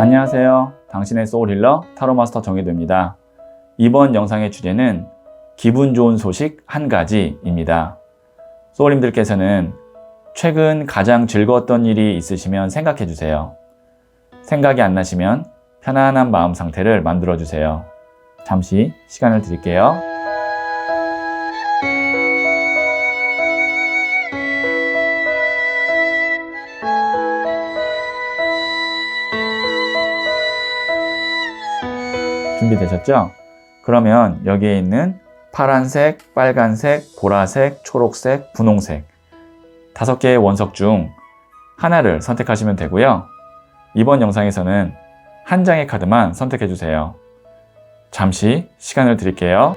안녕하세요. 당신의 소울 힐러 타로마스터 정혜도입니다. 이번 영상의 주제는 기분 좋은 소식 한 가지입니다. 소울님들께서는 최근 가장 즐거웠던 일이 있으시면 생각해 주세요. 생각이 안 나시면 편안한 마음 상태를 만들어 주세요. 잠시 시간을 드릴게요. 준비되셨죠? 그러면 여기에 있는 파란색, 빨간색, 보라색, 초록색, 분홍색 다섯 개의 원석 중 하나를 선택하시면 되고요. 이번 영상에서는 한 장의 카드만 선택해 주세요. 잠시 시간을 드릴게요.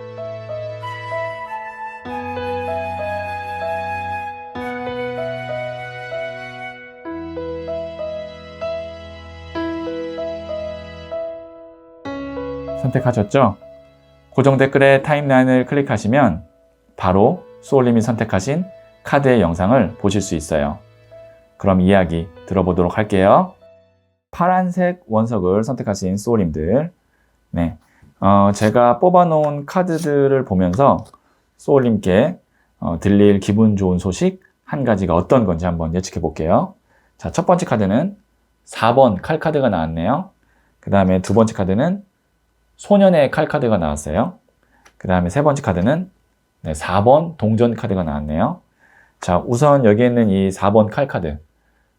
선택하셨죠? 고정 댓글에 타임라인을 클릭하시면 바로 소울님이 선택하신 카드의 영상을 보실 수 있어요. 그럼 이야기 들어보도록 할게요. 파란색 원석을 선택하신 소울님들. 네. 어, 제가 뽑아놓은 카드들을 보면서 소울님께 어, 들릴 기분 좋은 소식 한 가지가 어떤 건지 한번 예측해 볼게요. 자, 첫 번째 카드는 4번 칼 카드가 나왔네요. 그 다음에 두 번째 카드는 소년의 칼 카드가 나왔어요. 그 다음에 세 번째 카드는 네, 4번 동전 카드가 나왔네요. 자, 우선 여기 있는 이 4번 칼 카드.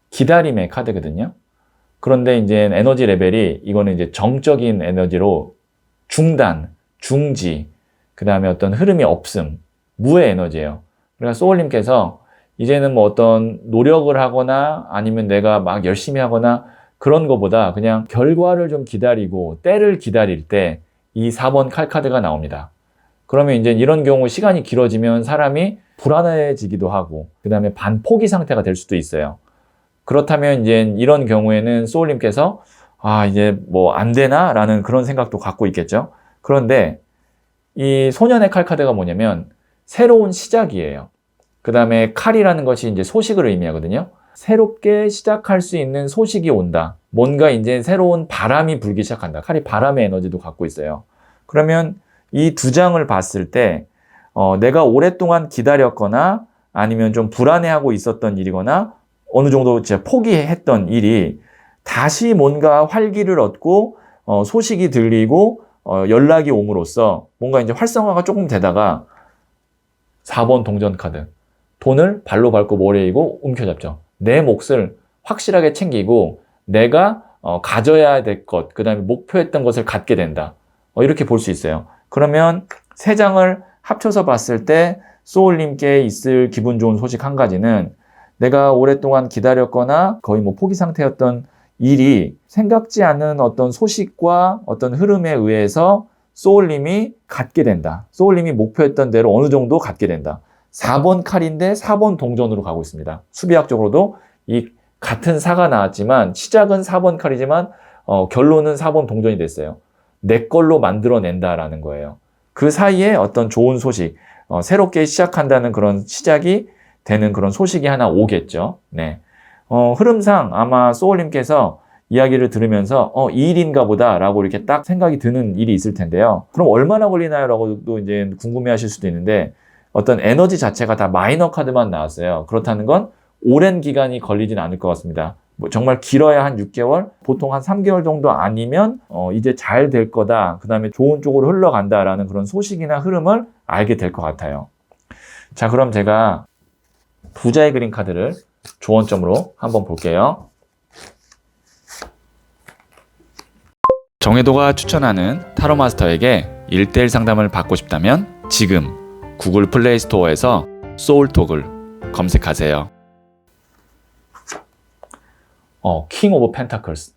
기다림의 카드거든요. 그런데 이제 에너지 레벨이 이거는 이제 정적인 에너지로 중단, 중지, 그 다음에 어떤 흐름이 없음, 무의 에너지예요. 그러니까 소울님께서 이제는 뭐 어떤 노력을 하거나 아니면 내가 막 열심히 하거나 그런 거보다 그냥 결과를 좀 기다리고 때를 기다릴 때 이 4번 칼 카드가 나옵니다. 그러면 이제 이런 경우 시간이 길어지면 사람이 불안해지기도 하고 그 다음에 반포기 상태가 될 수도 있어요. 그렇다면 이제 이런 경우에는 소울님께서 아 이제 뭐 안 되나 라는 그런 생각도 갖고 있겠죠. 그런데 이 소년의 칼 카드가 뭐냐면 새로운 시작이에요. 그 다음에 칼이라는 것이 이제 소식을 의미하거든요. 새롭게 시작할 수 있는 소식이 온다. 뭔가 이제 새로운 바람이 불기 시작한다. 칼이 바람의 에너지도 갖고 있어요. 그러면 이 두 장을 봤을 때, 어, 내가 오랫동안 기다렸거나 아니면 좀 불안해하고 있었던 일이거나 어느 정도 이제 포기했던 일이 다시 뭔가 활기를 얻고 어, 소식이 들리고 어, 연락이 옴으로써 뭔가 이제 활성화가 조금 되다가 4번 동전 카드. 돈을 발로 밟고 모래이고 움켜잡죠. 내 몫을 확실하게 챙기고 내가 어, 가져야 될 것, 그 다음에 목표했던 것을 갖게 된다. 어, 이렇게 볼 수 있어요. 그러면 세 장을 합쳐서 봤을 때 소울님께 있을 기분 좋은 소식 한 가지는 내가 오랫동안 기다렸거나 거의 뭐 포기 상태였던 일이 생각지 않은 어떤 소식과 어떤 흐름에 의해서 소울님이 갖게 된다. 소울님이 목표했던 대로 어느 정도 갖게 된다. 4번 칼인데 4번 동전으로 가고 있습니다. 수비학적으로도 이 같은 사가 나왔지만 시작은 4번 칼이지만 어, 결론은 4번 동전이 됐어요. 내 걸로 만들어낸다라는 거예요. 그 사이에 어떤 좋은 소식, 어, 새롭게 시작한다는 그런 시작이 되는 그런 소식이 하나 오겠죠. 네. 어, 흐름상 아마 소울님께서 이야기를 들으면서 어, 이 일인가 보다라고 이렇게 딱 생각이 드는 일이 있을 텐데요. 그럼 얼마나 걸리나요? 라고도 이제 궁금해 하실 수도 있는데 어떤 에너지 자체가 다 마이너 카드만 나왔어요. 그렇다는 건 오랜 기간이 걸리진 않을 것 같습니다. 뭐 정말 길어야 한 6개월, 보통 한 3개월 정도 아니면 어, 이제 잘 될 거다. 그 다음에 좋은 쪽으로 흘러간다라는 그런 소식이나 흐름을 알게 될 것 같아요. 자, 그럼 제가 부자의 그림 카드를 조언점으로 한번 볼게요. 정혜도가 추천하는 타로 마스터에게 1대1 상담을 받고 싶다면 지금 구글 플레이 스토어에서 소울톡을 검색하세요. 어, 킹 오브 펜타클스.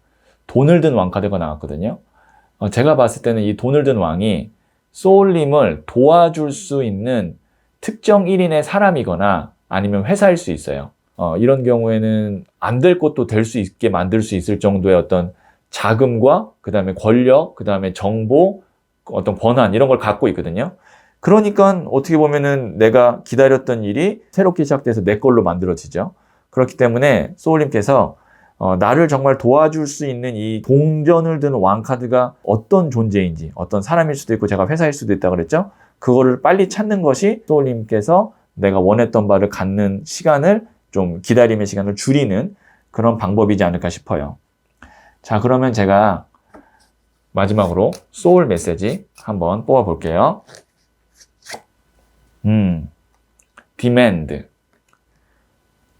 돈을 든 왕 카드가 나왔거든요. 어, 제가 봤을 때는 이 돈을 든 왕이 소울님을 도와줄 수 있는 특정 1인의 사람이거나 아니면 회사일 수 있어요. 어, 이런 경우에는 안 될 것도 될 수 있게 만들 수 있을 정도의 어떤 자금과 그 다음에 권력, 그 다음에 정보, 어떤 권한 이런 걸 갖고 있거든요. 그러니까 어떻게 보면은 내가 기다렸던 일이 새롭게 시작돼서 내 걸로 만들어지죠. 그렇기 때문에 소울님께서 어, 나를 정말 도와줄 수 있는 이 동전을 드는 왕카드가 어떤 존재인지, 어떤 사람일 수도 있고 제가 회사일 수도 있다 그랬죠? 그거를 빨리 찾는 것이 소울님께서 내가 원했던 바를 갖는 시간을 좀 기다림의 시간을 줄이는 그런 방법이지 않을까 싶어요. 자, 그러면 제가 마지막으로 소울 메시지 한번 뽑아 볼게요. 음, demand.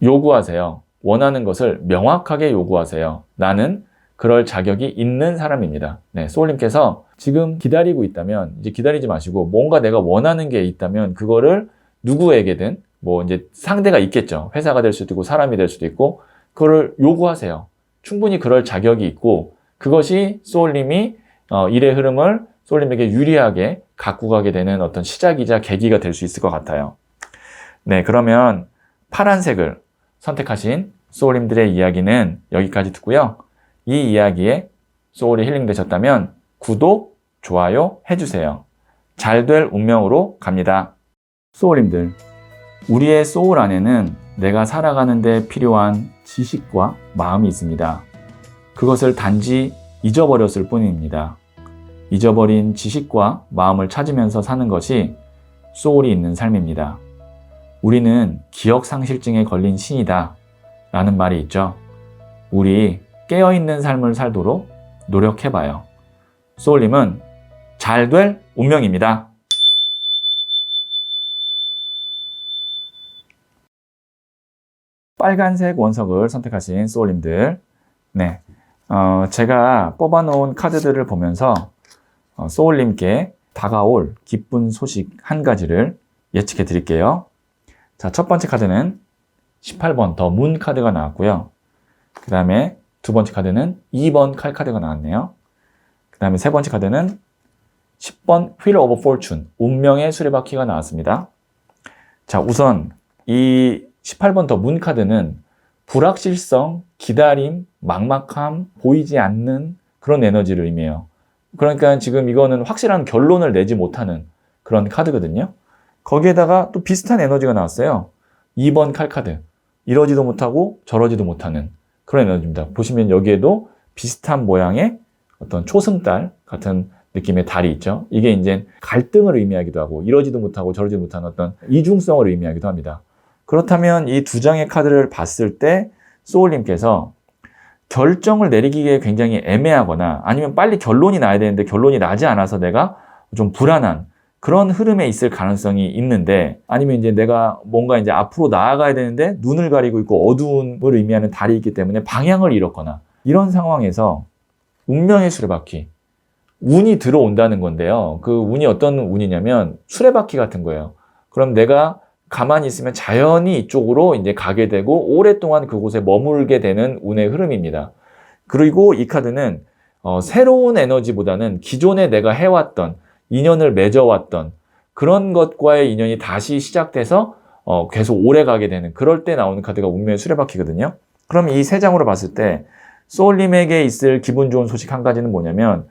요구하세요. 원하는 것을 명확하게 요구하세요. 나는 그럴 자격이 있는 사람입니다. 네, 소울님께서 지금 기다리고 있다면 이제 기다리지 마시고 뭔가 내가 원하는 게 있다면 그거를 누구에게든 뭐 이제 상대가 있겠죠. 회사가 될 수도 있고 사람이 될 수도 있고 그거를 요구하세요. 충분히 그럴 자격이 있고 그것이 소울님이 어, 일의 흐름을 소울님에게 유리하게 갖고 가게 되는 어떤 시작이자 계기가 될 수 있을 것 같아요. 네, 그러면 파란색을 선택하신 소울님들의 이야기는 여기까지 듣고요. 이 이야기에 소울이 힐링되셨다면 구독, 좋아요 해주세요. 잘 될 운명으로 갑니다. 소울님들, 우리의 소울 안에는 내가 살아가는데 필요한 지식과 마음이 있습니다. 그것을 단지 잊어버렸을 뿐입니다. 잊어버린 지식과 마음을 찾으면서 사는 것이 소울이 있는 삶입니다. 우리는 기억상실증에 걸린 신이다. 라는 말이 있죠. 우리 깨어있는 삶을 살도록 노력해봐요. 소울님은 잘 될 운명입니다. 빨간색 원석을 선택하신 소울님들. 네. 어, 제가 뽑아놓은 카드들을 보면서 어, 소울님께 다가올 기쁜 소식 한 가지를 예측해 드릴게요. 자, 첫 번째 카드는 18번 더 문 카드가 나왔고요. 그 다음에 두 번째 카드는 2번 칼 카드가 나왔네요. 그 다음에 세 번째 카드는 10번 Wheel of Fortune, 운명의 수레바퀴가 나왔습니다. 자, 우선 이 18번 더 문 카드는 불확실성, 기다림, 막막함, 보이지 않는 그런 에너지를 의미해요. 그러니까 지금 이거는 확실한 결론을 내지 못하는 그런 카드거든요. 거기에다가 또 비슷한 에너지가 나왔어요. 2번 칼카드. 이러지도 못하고 저러지도 못하는 그런 에너지입니다. 보시면 여기에도 비슷한 모양의 어떤 초승달 같은 느낌의 달이 있죠. 이게 이제 갈등을 의미하기도 하고 이러지도 못하고 저러지도 못하는 어떤 이중성을 의미하기도 합니다. 그렇다면 이 두 장의 카드를 봤을 때 소울님께서 결정을 내리기에 굉장히 애매하거나 아니면 빨리 결론이 나야 되는데 결론이 나지 않아서 내가 좀 불안한 그런 흐름에 있을 가능성이 있는데 아니면 이제 내가 뭔가 이제 앞으로 나아가야 되는데 눈을 가리고 있고 어두움을 의미하는 달이 있기 때문에 방향을 잃었거나 이런 상황에서 운명의 수레바퀴 운이 들어온다는 건데요. 그 운이 어떤 운이냐면 수레바퀴 같은 거예요. 그럼 내가 가만히 있으면 자연히 이쪽으로 이제 가게 되고 오랫동안 그곳에 머물게 되는 운의 흐름입니다. 그리고 이 카드는 어, 새로운 에너지보다는 기존에 내가 해왔던 인연을 맺어왔던 그런 것과의 인연이 다시 시작돼서 어, 계속 오래 가게 되는 그럴 때 나오는 카드가 운명의 수레바퀴거든요. 그럼 이 세 장으로 봤을 때 소울님에게 있을 기분 좋은 소식 한 가지는 뭐냐면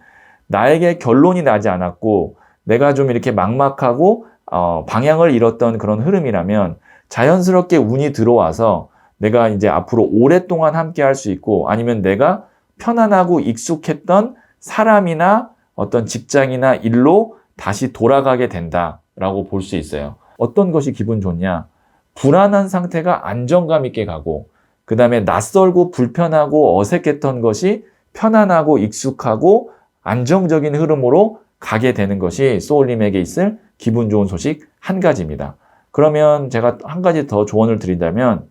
나에게 결론이 나지 않았고 내가 좀 이렇게 막막하고 어, 방향을 잃었던 그런 흐름이라면 자연스럽게 운이 들어와서 내가 이제 앞으로 오랫동안 함께 할 수 있고 아니면 내가 편안하고 익숙했던 사람이나 어떤 직장이나 일로 다시 돌아가게 된다라고 볼 수 있어요. 어떤 것이 기분 좋냐? 불안한 상태가 안정감 있게 가고, 그 다음에 낯설고 불편하고 어색했던 것이 편안하고 익숙하고 안정적인 흐름으로 가게 되는 것이 소울님에게 있을 기분 좋은 소식 한 가지입니다. 그러면 제가 한 가지 더 조언을 드린다면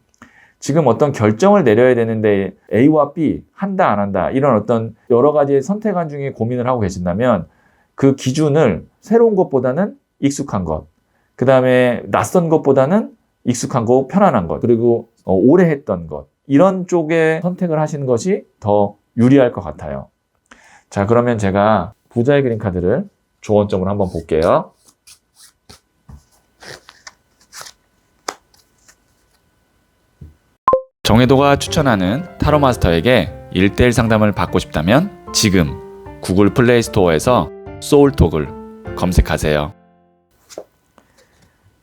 지금 어떤 결정을 내려야 되는데 A와 B 한다 안 한다 이런 어떤 여러 가지의 선택안 중에 고민을 하고 계신다면 그 기준을 새로운 것보다는 익숙한 것, 그 다음에 낯선 것보다는 익숙한 거, 편안한 것, 그리고 어, 오래 했던 것 이런 쪽에 선택을 하시는 것이 더 유리할 것 같아요. 자 그러면 제가 부자의 그림 카드를 조언점을 한번 볼게요. 정혜도가 추천하는 타로 마스터에게 1대1 상담을 받고 싶다면 지금 구글 플레이 스토어에서 소울톡을 검색하세요.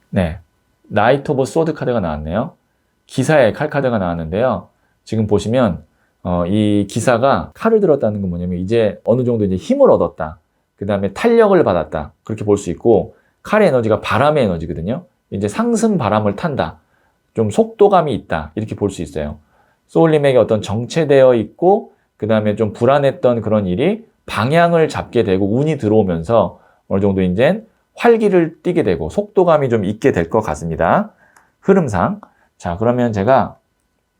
네. 나이트 오브 소드 카드가 나왔네요. 기사의 칼 카드가 나왔는데요. 지금 보시면 어, 이 기사가 칼을 들었다는 건 뭐냐면 이제 어느 정도 이제 힘을 얻었다. 그 다음에 탄력을 받았다. 그렇게 볼 수 있고 칼의 에너지가 바람의 에너지거든요. 이제 상승 바람을 탄다. 좀 속도감이 있다. 이렇게 볼 수 있어요. 소울님에게 어떤 정체되어 있고 그 다음에 좀 불안했던 그런 일이 방향을 잡게 되고 운이 들어오면서 어느 정도 이제 활기를 띠게 되고 속도감이 좀 있게 될 것 같습니다. 흐름상. 자, 그러면 제가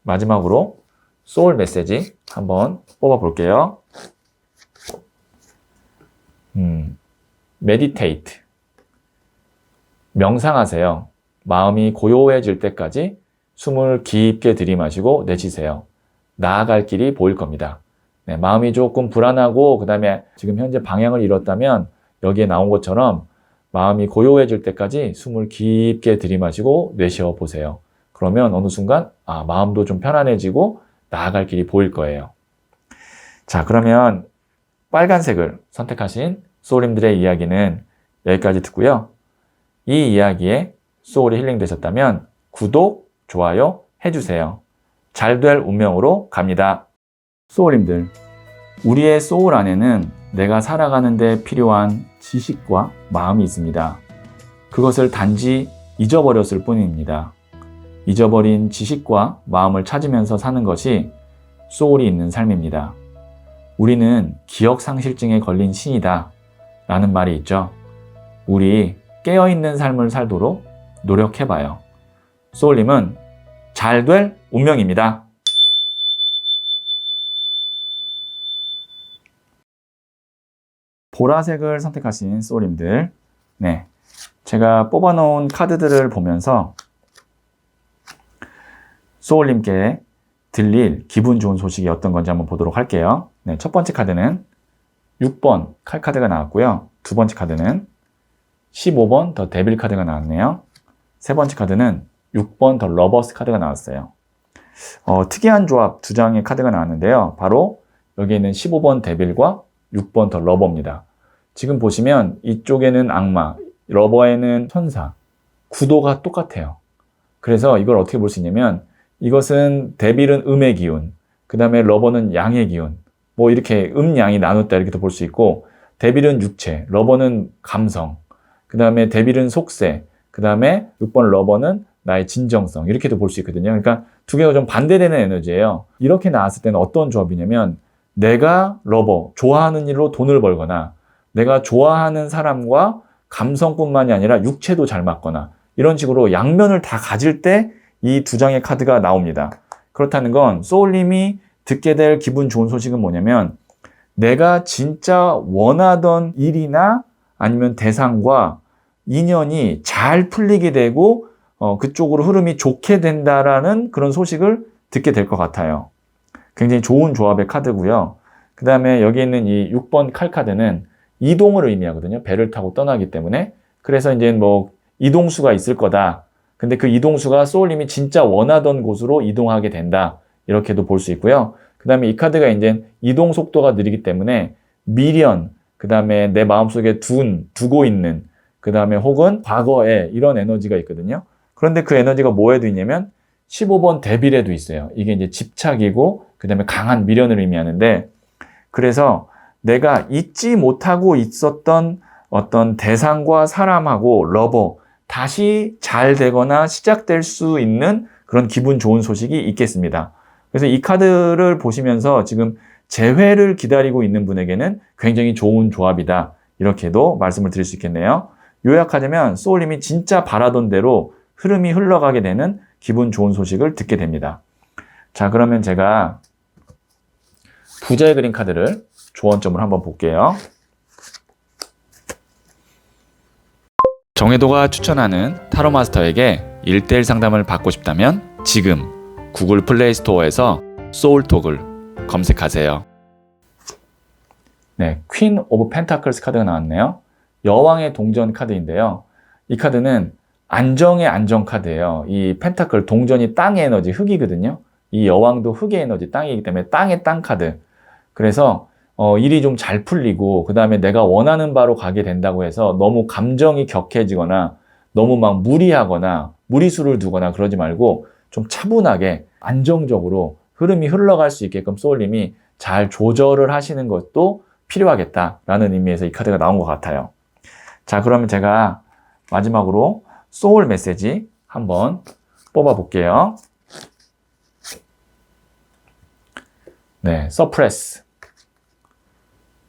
마지막으로 소울 메시지 한번 뽑아 볼게요. 음, meditate. 명상하세요. 마음이 고요해질 때까지 숨을 깊게 들이마시고 내쉬세요. 나아갈 길이 보일 겁니다. 네, 마음이 조금 불안하고 그 다음에 지금 현재 방향을 잃었다면 여기에 나온 것처럼 마음이 고요해질 때까지 숨을 깊게 들이마시고 내쉬어 보세요. 그러면 어느 순간 아, 마음도 좀 편안해지고 나아갈 길이 보일 거예요. 자, 그러면 빨간색을 선택하신 소울님들의 이야기는 여기까지 듣고요. 이 이야기에 소울이 힐링 되셨다면 구독, 좋아요 해주세요. 잘 될 운명으로 갑니다. 소울님들, 우리의 소울 안에는 내가 살아가는데 필요한 지식과 마음이 있습니다. 그것을 단지 잊어버렸을 뿐입니다. 잊어버린 지식과 마음을 찾으면서 사는 것이 소울이 있는 삶입니다. 우리는 기억상실증에 걸린 신이다. 라는 말이 있죠. 우리 깨어있는 삶을 살도록 노력해봐요. 소울님은 잘 될 운명입니다. 보라색을 선택하신 소울님들. 네. 제가 뽑아놓은 카드들을 보면서 소울님께 들릴 기분 좋은 소식이 어떤 건지 한번 보도록 할게요. 네, 첫 번째 카드는 6번 칼 카드가 나왔고요. 두 번째 카드는 15번 더 데빌 카드가 나왔네요. 세 번째 카드는 6번 더 러버스 카드가 나왔어요. 어, 특이한 조합 두 장의 카드가 나왔는데요. 바로 여기 있는 15번 데빌과 6번 더 러버입니다. 지금 보시면 이쪽에는 악마, 러버에는 천사, 구도가 똑같아요. 그래서 이걸 어떻게 볼 수 있냐면 이것은 데빌은 음의 기운, 그 다음에 러버는 양의 기운, 뭐 이렇게 음, 양이 나눴다 이렇게도 볼 수 있고 데빌은 육체, 러버는 감성, 그 다음에 데빌은 속세, 그 다음에 6번 러버는 나의 진정성 이렇게도 볼 수 있거든요. 그러니까 두 개가 좀 반대되는 에너지예요. 이렇게 나왔을 때는 어떤 조합이냐면 내가 러버, 좋아하는 일로 돈을 벌거나 내가 좋아하는 사람과 감성뿐만이 아니라 육체도 잘 맞거나 이런 식으로 양면을 다 가질 때 이 두 장의 카드가 나옵니다. 그렇다는 건 소울님이 듣게 될 기분 좋은 소식은 뭐냐면 내가 진짜 원하던 일이나 아니면 대상과 인연이 잘 풀리게 되고 어, 그쪽으로 흐름이 좋게 된다라는 그런 소식을 듣게 될 것 같아요. 굉장히 좋은 조합의 카드고요. 그 다음에 여기 있는 이 6번 칼 카드는 이동을 의미하거든요. 배를 타고 떠나기 때문에. 그래서 이제 뭐 이동수가 있을 거다. 근데 그 이동수가 소울님이 진짜 원하던 곳으로 이동하게 된다. 이렇게도 볼 수 있고요. 그 다음에 이 카드가 이제 이동 속도가 느리기 때문에 미련, 그 다음에 내 마음속에 둔, 두고 있는, 그 다음에 혹은 과거에 이런 에너지가 있거든요. 그런데 그 에너지가 뭐에도 있냐면 15번 데빌에도 있어요. 이게 이제 집착이고, 그 다음에 강한 미련을 의미하는데, 그래서 내가 잊지 못하고 있었던 어떤 대상과 사람하고 러버, 다시 잘 되거나 시작될 수 있는 그런 기분 좋은 소식이 있겠습니다. 그래서 이 카드를 보시면서 지금 재회를 기다리고 있는 분에게는 굉장히 좋은 조합이다. 이렇게도 말씀을 드릴 수 있겠네요. 요약하자면 소울님이 진짜 바라던 대로 흐름이 흘러가게 되는 기분 좋은 소식을 듣게 됩니다. 자, 그러면 제가 부자의 그린 카드를 조언점을 한번 볼게요. 정혜도가 추천하는 타로 마스터에게 1대1 상담을 받고 싶다면 지금 구글 플레이 스토어에서 소울톡을 검색하세요. 네, 퀸 오브 펜타클스 카드가 나왔네요. 여왕의 동전 카드인데요. 이 카드는 안정의 안정 카드예요. 이 펜타클 동전이 땅의 에너지 흙이거든요. 이 여왕도 흙의 에너지 땅이기 때문에 땅의 땅 카드. 그래서 어, 일이 좀 잘 풀리고 그 다음에 내가 원하는 바로 가게 된다고 해서 너무 감정이 격해지거나 너무 막 무리하거나 무리수를 두거나 그러지 말고 좀 차분하게 안정적으로 흐름이 흘러갈 수 있게끔 소울님이 잘 조절을 하시는 것도 필요하겠다라는 의미에서 이 카드가 나온 것 같아요. 자, 그러면 제가 마지막으로 소울 메시지 한번 뽑아 볼게요. 네, 서프레스.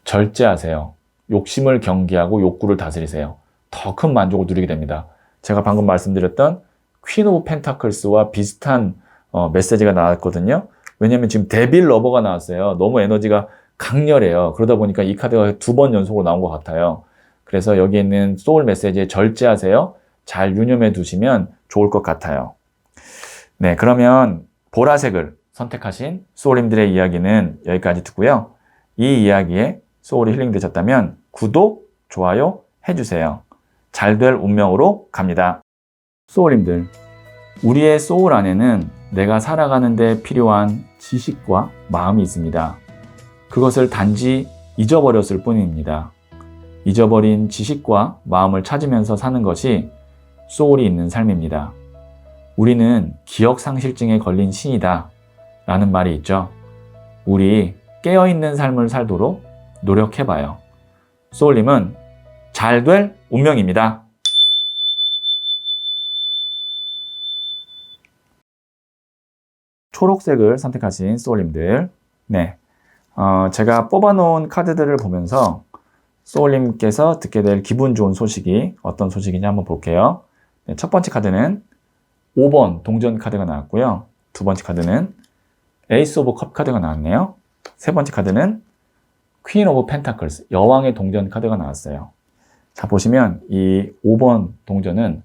절제하세요. 욕심을 경계하고 욕구를 다스리세요. 더 큰 만족을 누리게 됩니다. 제가 방금 말씀드렸던 퀸 오브 펜타클스와 비슷한 어, 메시지가 나왔거든요. 왜냐면 지금 데빌 러버가 나왔어요. 너무 에너지가 강렬해요. 그러다 보니까 이 카드가 두 번 연속으로 나온 것 같아요. 그래서 여기 있는 소울 메시지에 절제하세요. 잘 유념해 두시면 좋을 것 같아요. 네, 그러면 보라색을 선택하신 소울님들의 이야기는 여기까지 듣고요. 이 이야기에 소울이 힐링되셨다면 구독, 좋아요 해주세요. 잘 될 운명으로 갑니다. 소울님들, 우리의 소울 안에는 내가 살아가는데 필요한 지식과 마음이 있습니다. 그것을 단지 잊어버렸을 뿐입니다. 잊어버린 지식과 마음을 찾으면서 사는 것이 소울이 있는 삶입니다. 우리는 기억상실증에 걸린 신이다. 라는 말이 있죠. 우리 깨어있는 삶을 살도록 노력해봐요. 소울님은 잘 될 운명입니다. 초록색을 선택하신 소울님들. 네. 어, 제가 뽑아놓은 카드들을 보면서 소울님께서 듣게 될 기분 좋은 소식이 어떤 소식인지 한번 볼게요. 네, 첫 번째 카드는 5번 동전 카드가 나왔고요. 두 번째 카드는 에이스 오브 컵 카드가 나왔네요. 세 번째 카드는 퀸 오브 펜타클스 여왕의 동전 카드가 나왔어요. 자 보시면 이 5번 동전은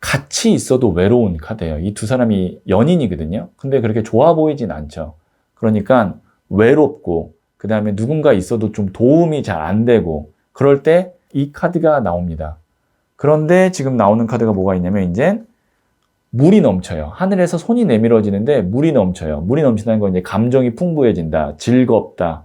같이 있어도 외로운 카드예요. 이 두 사람이 연인이거든요. 근데 그렇게 좋아 보이진 않죠. 그러니까 외롭고 그 다음에 누군가 있어도 좀 도움이 잘 안 되고 그럴 때 이 카드가 나옵니다. 그런데 지금 나오는 카드가 뭐가 있냐면 이제 물이 넘쳐요. 하늘에서 손이 내밀어지는데 물이 넘쳐요. 물이 넘친다는 건 이제 감정이 풍부해진다, 즐겁다.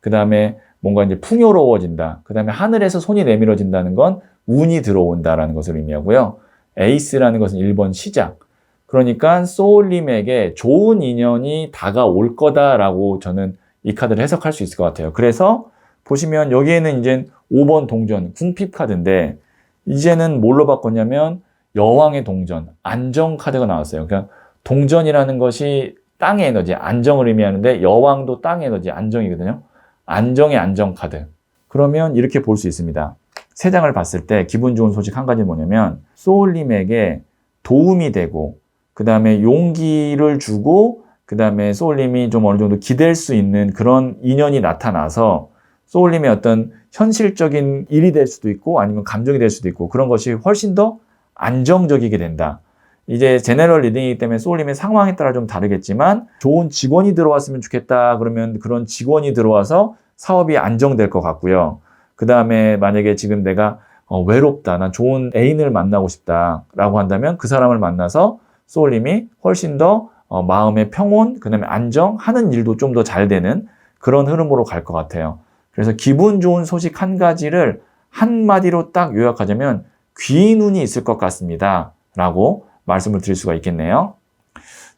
그 다음에 뭔가 이제 풍요로워진다. 그 다음에 하늘에서 손이 내밀어진다는 건 운이 들어온다라는 것을 의미하고요. 에이스라는 것은 1번 시작. 그러니까 소울님에게 좋은 인연이 다가올 거다라고 저는 이 카드를 해석할 수 있을 것 같아요. 그래서 보시면 여기에는 이제 5번 동전, 궁핍 카드인데 이제는 뭘로 바꿨냐면 여왕의 동전, 안정 카드가 나왔어요. 그러니까 동전이라는 것이 땅의 에너지, 안정을 의미하는데 여왕도 땅의 에너지, 안정이거든요. 안정의 안정 카드. 그러면 이렇게 볼 수 있습니다. 세 장을 봤을 때 기분 좋은 소식 한 가지 뭐냐면 소울님에게 도움이 되고 그 다음에 용기를 주고 그 다음에 소울님이 좀 어느 정도 기댈 수 있는 그런 인연이 나타나서 소울님의 어떤 현실적인 일이 될 수도 있고 아니면 감정이 될 수도 있고 그런 것이 훨씬 더 안정적이게 된다. 이제 제네럴 리딩이기 때문에 소울님의 상황에 따라 좀 다르겠지만 좋은 직원이 들어왔으면 좋겠다 그러면 그런 직원이 들어와서 사업이 안정될 것 같고요. 그 다음에 만약에 지금 내가 어, 외롭다, 난 좋은 애인을 만나고 싶다라고 한다면 그 사람을 만나서 소울님이 훨씬 더 어, 마음의 평온, 그 다음에 안정, 하는 일도 좀 더 잘 되는 그런 흐름으로 갈 것 같아요. 그래서 기분 좋은 소식 한 가지를 한마디로 딱 요약하자면 귀인 운이 있을 것 같습니다. 라고 말씀을 드릴 수가 있겠네요.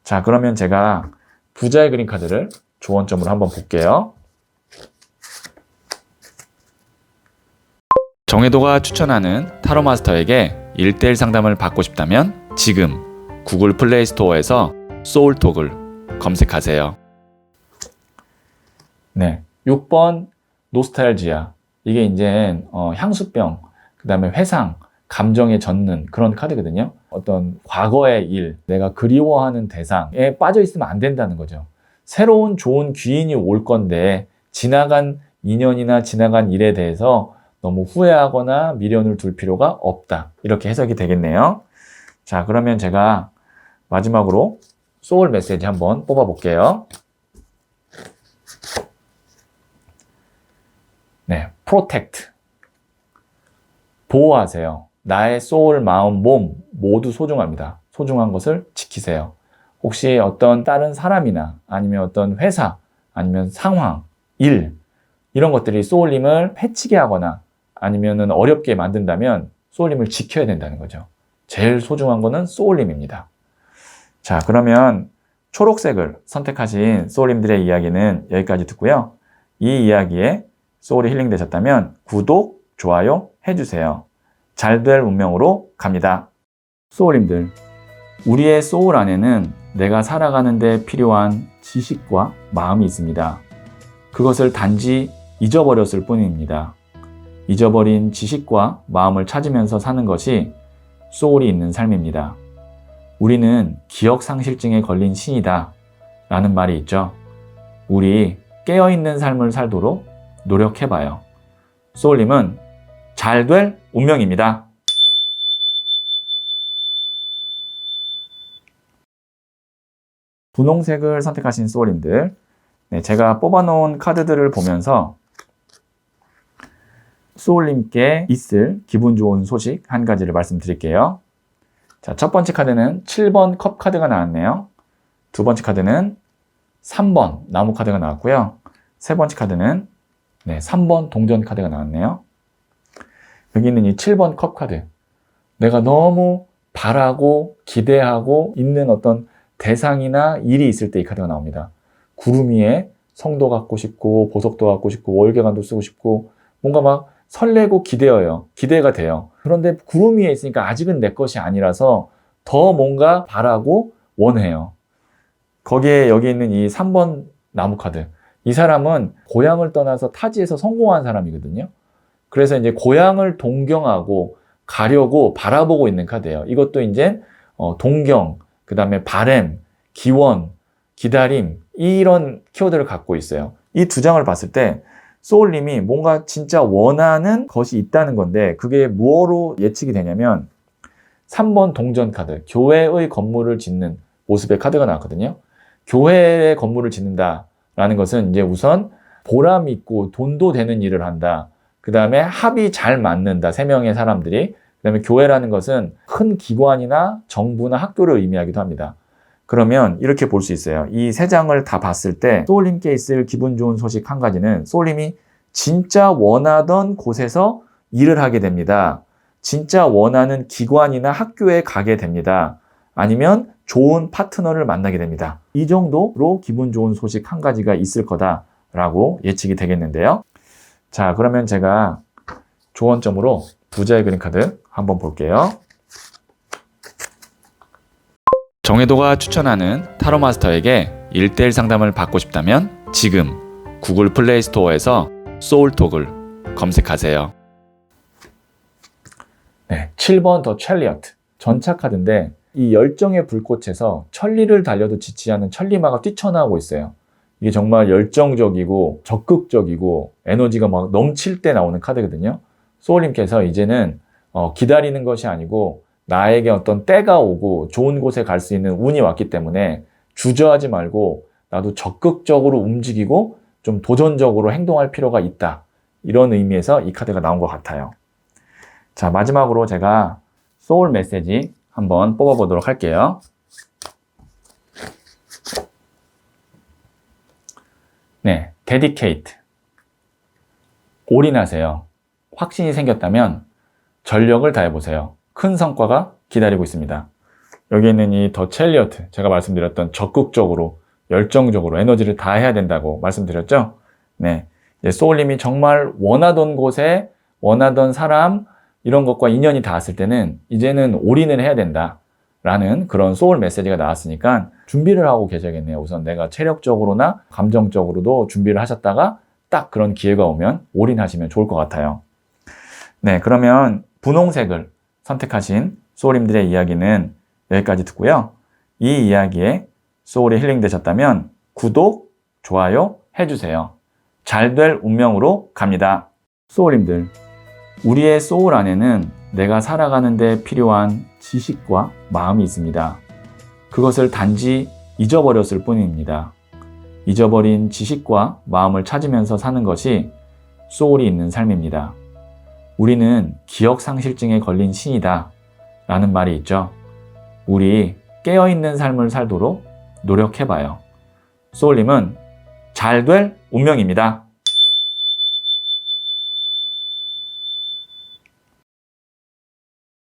자, 그러면 제가 부자의 그림 카드를 조언점으로 한번 볼게요. 정혜도가 추천하는 타로 마스터에게 1대1 상담을 받고 싶다면 지금 구글 플레이 스토어에서 소울톡을 검색하세요. 네. 6번 노스탈지아. 이게 이제 어, 향수병, 그 다음에 회상, 감정에 젖는 그런 카드거든요. 어떤 과거의 일, 내가 그리워하는 대상에 빠져 있으면 안 된다는 거죠. 새로운 좋은 귀인이 올 건데 지나간 인연이나 지나간 일에 대해서 너무 후회하거나 미련을 둘 필요가 없다. 이렇게 해석이 되겠네요. 자, 그러면 제가 마지막으로 소울 메시지 한번 뽑아 볼게요. 네, 프로텍트. 보호하세요. 나의 소울, 마음, 몸 모두 소중합니다. 소중한 것을 지키세요. 혹시 어떤 다른 사람이나 아니면 어떤 회사, 아니면 상황, 일, 이런 것들이 소울님을 해치게 하거나 아니면은 어렵게 만든다면 소울님을 지켜야 된다는 거죠. 제일 소중한 거는 소울님입니다. 자, 그러면 초록색을 선택하신 소울님들의 이야기는 여기까지 듣고요. 이 이야기에 소울이 힐링되셨다면 구독, 좋아요 해주세요. 잘 될 운명으로 갑니다. 소울님들, 우리의 소울 안에는 내가 살아가는데 필요한 지식과 마음이 있습니다. 그것을 단지 잊어버렸을 뿐입니다. 잊어버린 지식과 마음을 찾으면서 사는 것이 소울이 있는 삶입니다. 우리는 기억 상실증에 걸린 신이다. 라는 말이 있죠. 우리 깨어있는 삶을 살도록 노력해봐요. 소울님은 잘 될 운명입니다. 분홍색을 선택하신 소울님들. 네, 제가 뽑아놓은 카드들을 보면서 소울님께 있을 기분 좋은 소식 한 가지를 말씀드릴게요. 자, 첫 번째 카드는 7번 컵 카드가 나왔네요. 두 번째 카드는 3번 나무 카드가 나왔고요. 세 번째 카드는 네, 3번 동전 카드가 나왔네요. 여기 있는 이 7번 컵 카드. 내가 너무 바라고 기대하고 있는 어떤 대상이나 일이 있을 때 이 카드가 나옵니다. 구름 위에 성도 갖고 싶고 보석도 갖고 싶고 월계관도 쓰고 싶고 뭔가 막 설레고 기대어요. 기대가 돼요. 그런데 구름 위에 있으니까 아직은 내 것이 아니라서 더 뭔가 바라고 원해요. 거기에 여기 있는 이 3번 나무 카드. 이 사람은 고향을 떠나서 타지에서 성공한 사람이거든요. 그래서 이제 고향을 동경하고 가려고 바라보고 있는 카드예요. 이것도 이제 어, 동경, 그 다음에 바램, 기원, 기다림 이런 키워드를 갖고 있어요. 이 두 장을 봤을 때 소울님이 뭔가 진짜 원하는 것이 있다는 건데 그게 무엇으로 예측이 되냐면 3번 동전 카드, 교회의 건물을 짓는 모습의 카드가 나왔거든요. 교회의 건물을 짓는다라는 것은 이제 우선 보람 있고 돈도 되는 일을 한다. 그 다음에 합이 잘 맞는다. 세 명의 사람들이. 그 다음에 교회라는 것은 큰 기관이나 정부나 학교를 의미하기도 합니다. 그러면 이렇게 볼 수 있어요. 이 세 장을 다 봤을 때 소울님께 있을 기분 좋은 소식 한 가지는 소울님이 진짜 원하던 곳에서 일을 하게 됩니다. 진짜 원하는 기관이나 학교에 가게 됩니다. 아니면 좋은 파트너를 만나게 됩니다. 이 정도로 기분 좋은 소식 한 가지가 있을 거다라고 예측이 되겠는데요. 자, 그러면 제가 조언점으로 부자의 그림 카드 한번 볼게요. 정혜도가 추천하는 타로 마스터에게 1대1 상담을 받고 싶다면 지금 구글 플레이 스토어에서 소울톡을 검색하세요. 네, 7번 더 첼리어트. 전차 카드인데 이 열정의 불꽃에서 천리를 달려도 지치 않은 천리마가 뛰쳐나오고 있어요. 이게 정말 열정적이고 적극적이고 에너지가 막 넘칠 때 나오는 카드거든요. 소울님께서 이제는 어, 기다리는 것이 아니고 나에게 어떤 때가 오고 좋은 곳에 갈 수 있는 운이 왔기 때문에 주저하지 말고 나도 적극적으로 움직이고 좀 도전적으로 행동할 필요가 있다. 이런 의미에서 이 카드가 나온 것 같아요. 자, 마지막으로 제가 소울 메시지 한번 뽑아보도록 할게요. 네, dedicate. 올인하세요. 확신이 생겼다면 전력을 다해보세요. 큰 성과가 기다리고 있습니다. 여기 있는 이 더 첼리어트, 제가 말씀드렸던 적극적으로, 열정적으로 에너지를 다 해야 된다고 말씀드렸죠? 네. 소울님이 정말 원하던 곳에 원하던 사람, 이런 것과 인연이 닿았을 때는 이제는 올인을 해야 된다. 라는 그런 소울 메시지가 나왔으니까 준비를 하고 계셔야겠네요. 우선 내가 체력적으로나 감정적으로도 준비를 하셨다가 딱 그런 기회가 오면 올인하시면 좋을 것 같아요. 네, 그러면 분홍색을 선택하신 소울님들의 이야기는 여기까지 듣고요. 이 이야기에 소울이 힐링되셨다면 구독, 좋아요 해주세요. 잘 될 운명으로 갑니다. 소울님들, 우리의 소울 안에는 내가 살아가는데 필요한 지식과 마음이 있습니다. 그것을 단지 잊어버렸을 뿐입니다. 잊어버린 지식과 마음을 찾으면서 사는 것이 소울이 있는 삶입니다. 우리는 기억 상실증에 걸린 신이다. 라는 말이 있죠. 우리 깨어있는 삶을 살도록 노력해봐요. 소울님은 잘 될 운명입니다.